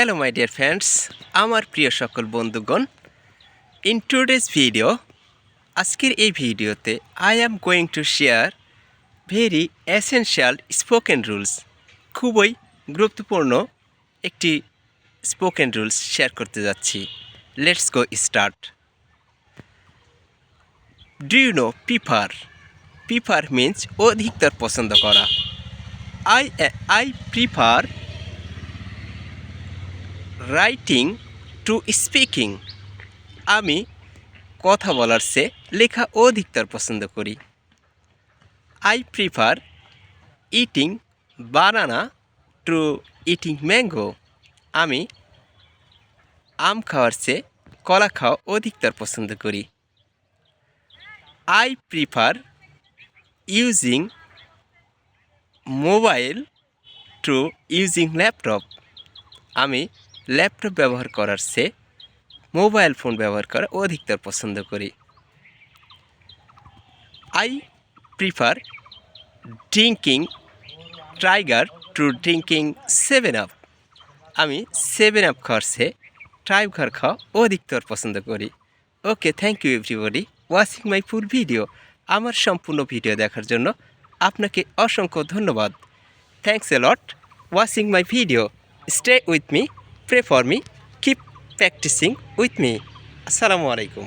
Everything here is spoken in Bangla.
হ্যালো মাই ডিয়ার ফ্রেন্ডস আমার প্রিয় সকল বন্ধুগণ ইন টুডেজ ভিডিও আজকের এই ভিডিওতে I am going to share very essential spoken rules খুবই গুরুত্বপূর্ণ একটি স্পোকেন রুলস শেয়ার করতে যাচ্ছি। Let's go start do you know prefer prefer means অধিকতর পছন্দ করা। I I prefer writing to speaking. আমি কথা বলার চেয়ে লেখা অধিকতর পছন্দ করি। I prefer eating banana to eating mango. আমি আম খাওয়ার চেয়ে কলা খাওয়া অধিকতর পছন্দ করি। I prefer using mobile to using laptop. আমি ল্যাপটপ ব্যবহার করার চেয়ে মোবাইল ফোন ব্যবহার করা অধিকতর পছন্দ করি। I prefer drinking Tiger to drinking seven up আমি সেভেন আপ খাওয়ার চেয়ে ঘর খাওয়া অধিকতর পছন্দ করি। Okay thank you everybody watching my full video আমার সম্পূর্ণ ভিডিও দেখার জন্য আপনাকে অসংখ্য ধন্যবাদ। Thanks a lot watching my video stay with me pray for me keep practicing with me আসসালামু আলাইকুম